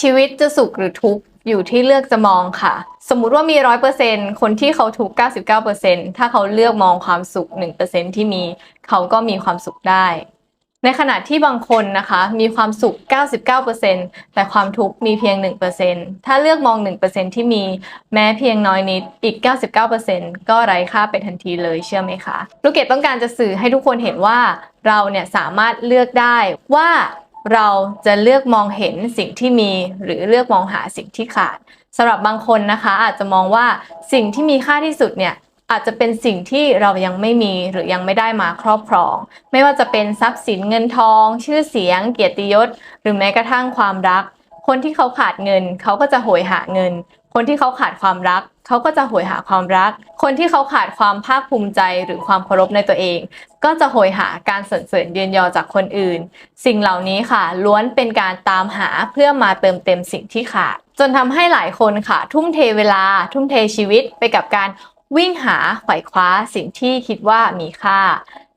ชีวิตจะสุขหรือทุกข์อยู่ที่เลือกจะมองค่ะ สมมุติว่ามีร้อยเปอร์เซ็นคนที่เขาทุกข์99%ถ้าเขาเลือกมองความสุข1%ที่มีเขาก็มีความสุขได้ ในขณะที่บางคนนะคะมีความสุข 99%แต่ความทุกข์มีเพียง 1%ถ้าเลือกมอง 1%ที่มีแม้เพียงน้อยนิดอีก 99%ก็ไร้ค่าไปทันทีเลยเชื่อไหมคะลูกเกดต้องการจะสื่อให้ทุกคนเห็นว่าเราเนี่ยสามารถเลือกได้ว่า เราจะเลือกมองเห็นสิ่งที่มีหรือเลือกมองหาสิ่งที่ขาดสำหรับบางคนนะคะ อาจจะมองว่าสิ่งที่มีค่าที่สุดเนี่ยอาจจะเป็นสิ่งที่เรายังไม่มีหรือยังไม่ได้มาครอบครอง ไม่ว่าจะเป็นทรัพย์สินเงินทอง ชื่อเสียง เกียรติยศ หรือแม้กระทั่งความรัก คนที่เขาขาดเงิน เขาก็จะโหยหาเงิน คนที่เขาขาดความรัก เขาก็จะโหยหาความรัก คนที่เขาขาดความภาคภูมิใจหรือความเคารพในตัวเอง ก็จะโหยหาการสรรเสริญเยือนยอจากคนอื่น สิ่งเหล่านี้ค่ะ ล้วนเป็นการตามหาเพื่อมาเติมเต็มสิ่งที่ขาด จนทำให้หลายคนค่ะ ทุ่มเทเวลา ทุ่มเทชีวิตไปกับการวิ่งหาไขว่คว้าสิ่งที่คิดว่ามีค่า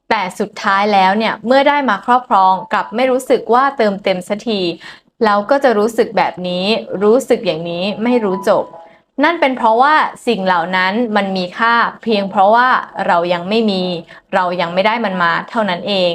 แต่สุดท้ายแล้วเนี่ยเมื่อได้มาครอบครองกลับไม่รู้สึกว่าเติมเต็มสักทีแล้วก็จะรู้สึกแบบนี้ รู้สึกอย่างนี้ไม่รู้จบ นั่นเป็นเพราะว่าสิ่งเหล่านั้นมันมีค่า เพียงเพราะว่าเรายังไม่มี เรายังไม่ได้มันมาเท่านั้นเอง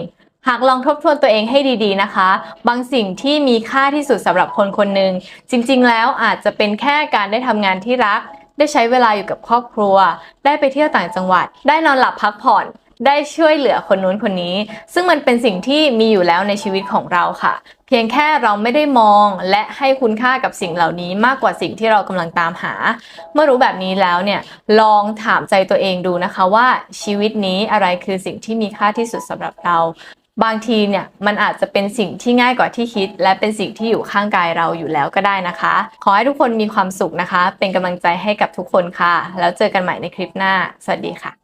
หากลองทบทวนตัวเองให้ดีๆนะคะ บางสิ่งที่มีค่าที่สุดสำหรับคนคนหนึ่งจริงๆ แล้วอาจจะเป็นแค่การได้ทำงานที่รัก ได้ใช้เวลาอยู่กับครอบครัว ได้ไปเที่ยวต่างจังหวัด ได้นอนหลับพักผ่อน ได้ช่วยเหลือคนนู้นคนนี้ ซึ่งมันเป็นสิ่งที่มีอยู่แล้วในชีวิตของเราค่ะ เพียงแค่เราไม่ได้มองและให้คุณค่ากับสิ่งเหล่านี้มากกว่าสิ่งที่เรากำลังตามหา เมื่อรู้แบบนี้แล้วเนี่ยลองถามใจตัวเองดูนะคะว่าชีวิตนี้อะไรคือสิ่งที่มีค่าที่สุดสำหรับเราบางทีเนี่ยมันอาจจะเป็นสิ่งที่ง่ายกว่าที่คิด และเป็นสิ่งที่อยู่ข้างกายเราอยู่แล้วก็ได้นะคะ ขอให้ทุกคนมีความสุขนะคะ เป็นกำลังใจให้กับทุกคนค่ะ แล้วเจอกันใหม่ในคลิปหน้า สวัสดีค่ะ